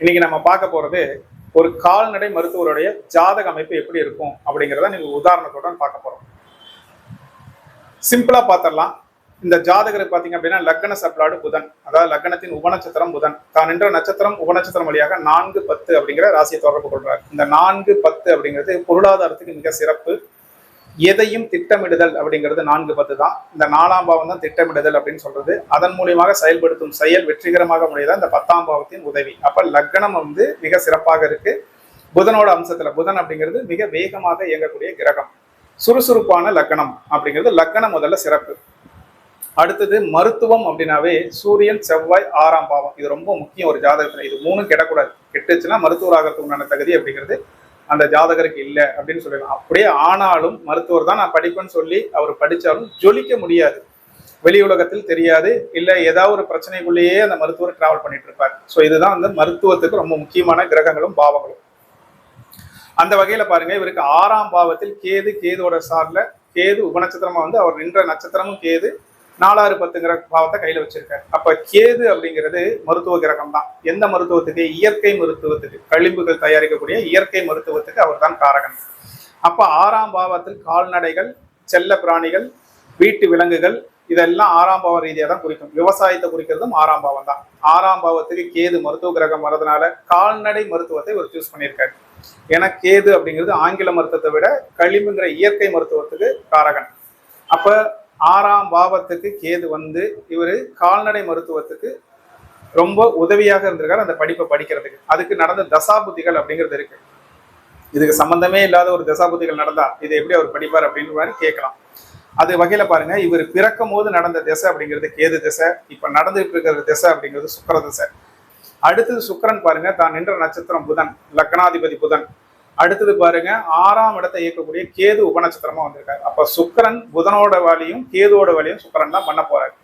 இன்னைக்கு நம்ம பார்க்க போறது ஒரு கால்நடை மருத்துவருடைய ஜாதக அமைப்பு எப்படி இருக்கும் அப்படிங்கிறத நீங்க உதாரணத்தோட பார்க்க போறோம். சிம்பிளா பார்த்துடலாம். இந்த ஜாதகருக்கு பார்த்தீங்க அப்படின்னா லக்ன சப்ளாடு புதன் அதாவது லக்னத்தின் உபநட்சத்திரம் புதன். தான் நின்ற நட்சத்திரம் உபநட்சத்திரம் வழியாக நான்கு பத்து அப்படிங்கிற ராசியை தொடர்பு கொள்றார். இந்த நான்கு பத்து அப்படிங்கிறது பொருளாதாரத்துக்கு மிக சிறப்பு. எதையும் திட்டமிடுதல் அப்படிங்கிறது நான்கு பத்து தான். இந்த நாலாம் பாவம் தான் திட்டமிடுதல் அப்படின்னு சொல்றது. அதன் மூலியமாக செயல்படுத்தும் செயல் வெற்றிகரமாக முடியதான் இந்த பத்தாம் பாவத்தின் உதவி. அப்ப லக்னம் வந்து மிக சிறப்பாக இருக்கு. புதனோட அம்சத்துல புதன் அப்படிங்கிறது மிக வேகமாக இயங்கக்கூடிய கிரகம். சுறுசுறுப்பான லக்னம் அப்படிங்கிறது லக்னம் முதல்ல சிறப்பு. அடுத்தது மருத்துவம் அப்படின்னாவே சூரியன் செவ்வாய் ஆறாம் பாவம். இது ரொம்ப முக்கியம் ஒரு ஜாதகத்துல. இது மூணும் கெடக்கூடாது. கெட்டுச்சுன்னா மருத்துவர் ஆகிறதுக்கு உண்டான தகுதி அப்படிங்கிறது அந்த ஜாதகருக்கு இல்லை அப்படின்னு சொல்லிடலாம் அப்படியே ஆனாலும் மருத்துவர் தான் நான் படிப்பேன்னு சொல்லி அவர் படிச்சாலும் ஜொலிக்க முடியாது. வெளி உலகத்தில் தெரியாது. இல்ல ஏதாவது ஒரு பிரச்சனைக்குள்ளேயே அந்த மருத்துவர் டிராவல் பண்ணிட்டு இருப்பார். ஸோ இதுதான் வந்து மருத்துவத்துக்கு ரொம்ப முக்கியமான கிரகங்களும் பாவங்களும். அந்த வகையில பாருங்க இவருக்கு ஆறாம் பாவத்தில் கேது கேதோட சார்ல கேது உபநட்சத்திரமா வந்து அவர் நின்ற நட்சத்திரமும் கேது நாலாறு பத்துங்கிற பாவத்தை கையில வச்சிருக்காரு. அப்ப கேது அப்படிங்கிறது மருத்துவ கிரகம் தான் எந்த மருத்துவத்துக்கு? இயற்கை மருத்துவத்துக்கு. கழிம்புகள் தயாரிக்கக்கூடிய இயற்கை மருத்துவத்துக்கு அவர் தான் காரகன். அப்ப ஆறாம் பாவத்தில் கால்நடைகள் செல்ல பிராணிகள் வீட்டு விலங்குகள் இதெல்லாம் ஆறாம் பாவ ரீதியாக தான் குறிக்கும். விவசாயத்தை குறிக்கிறதும் ஆறாம் பாவம் தான் ஆறாம் பாவத்துக்கு கேது மருத்துவ கிரகம் வரதுனால கால்நடை மருத்துவத்தை இவர் சூஸ் பண்ணியிருக்காரு. ஏன்னா கேது அப்படிங்கிறது ஆங்கில மருத்துவத்தை விட களிம்புங்கிற இயற்கை மருத்துவத்துக்கு காரகன். அப்போ ஆறாம் பாவத்துக்கு கேது வந்து இவர் கால்நடை மருத்துவத்துக்கு ரொம்ப உதவியாக இருந்திருக்காரு அந்த படிப்பை படிக்கிறதுக்கு. அதுக்கு நடந்த தசாபுத்திகள் அப்படிங்கிறது இருக்கு. இதுக்கு சம்பந்தமே இல்லாத ஒரு தசாபுத்திகள் நடந்தா இதை எப்படி அவர் படிப்பார் அப்படின்னு மாதிரி கேட்கலாம். அது வகையில பாருங்க இவர் பிறக்கும் போது நடந்த திசை அப்படிங்கிறது கேது திசை இப்ப நடந்துட்டு இருக்கிற திசை அப்படிங்கிறது சுக்கர திசை. அடுத்தது சுக்கரன் பாருங்க தான் நின்ற நட்சத்திரம் புதன் லக்னாதிபதி புதன். அடுத்தது பாருங்க ஆறாம் இடத்தை இயக்கக்கூடிய கேது உபநட்சத்திரமா வந்திருக்காரு. அப்ப சுக்கரன் புதனோட வழியும் கேதுவோட வழியும் சுக்கரன் தான் பண்ண போறாரு.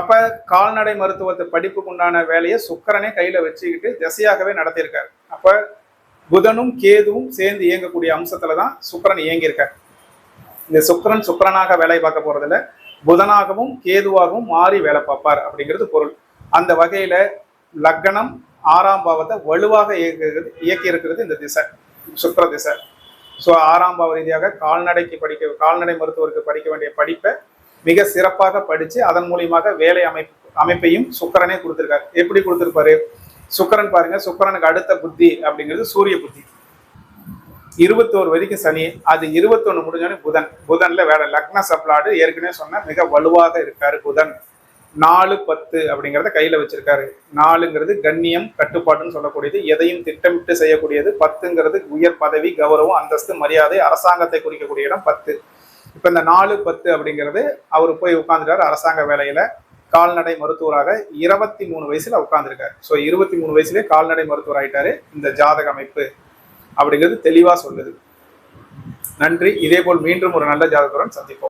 அப்ப கால்நடை மருத்துவத்தை படிப்புக்கு உண்டான வேலையை சுக்கரனே கையில வச்சுக்கிட்டு திசையாகவே நடத்தியிருக்காரு. அப்ப புதனும் கேதுவும் சேர்ந்து இயங்கக்கூடிய அம்சத்துல தான் சுக்கரன் இயங்கியிருக்காரு. இந்த சுக்கரன் சுக்கரனாக வேலை பார்க்க போறதில்ல. புதனாகவும் கேதுவாகவும் மாறி வேலை பார்ப்பார் அப்படிங்கிறது பொருள். அந்த வகையில லக்னம் ஆறாம் பாவத்தை வலுவாக இயக்குகிறது இயக்கி இருக்கிறது இந்த திசை. சுக்கர திசை ஸோ ஆறாம் பாவ ரீதியாக கால்நடைக்கு படிக்க கால்நடை மருத்துவருக்கு படிக்க வேண்டிய படிப்பை மிக சிறப்பாக படிச்சு அதன் மூலியமாக வேலை அமைப்பு அமைப்பையும் சுக்கரனே கொடுத்திருக்காரு. எப்படி கொடுத்திருப்பாரு? சுக்கரன் பாருங்க சுக்கரனுக்கு அடுத்த புத்தி அப்படிங்கிறது சூரிய புத்தி. இருபத்தோரு வரைக்கும் சனி அது இருபத்தொன்று முடிஞ்சோடனே புதன். புதன்ல வேற லக்ன சப்ளாடு ஏற்கனவே சொன்ன மிக வலுவாக இருக்காரு புதன். நாலு பத்து அப்படிங்கிறத கையில வச்சிருக்காரு. நாலுங்கிறது கண்ணியம் கட்டுப்பாடுன்னு சொல்லக்கூடியது. எதையும் திட்டமிட்டு செய்யக்கூடியது. பத்துங்கிறது உயர் பதவி கௌரவம் அந்தஸ்து மரியாதை அரசாங்கத்தை குறிக்கக்கூடிய இடம் பத்து. இப்ப இந்த நாலு பத்து அப்படிங்கிறது அவர் போய் உட்கார்ந்துட்டாரு அரசாங்க வேலையில. கால்நடை மருத்துவராக இருபத்தி மூணு வயசுல உட்கார்ந்துருக்காரு. ஸோ இருபத்தி மூணு வயசுலேயே கால்நடை மருத்துவர் ஆயிட்டாரு இந்த ஜாதக அமைப்பு அப்படிங்கிறது தெளிவா சொல்லுது. நன்றி. இதே போல் மீண்டும் ஒரு நல்ல ஜாதகத்துடன் சந்திப்போம்.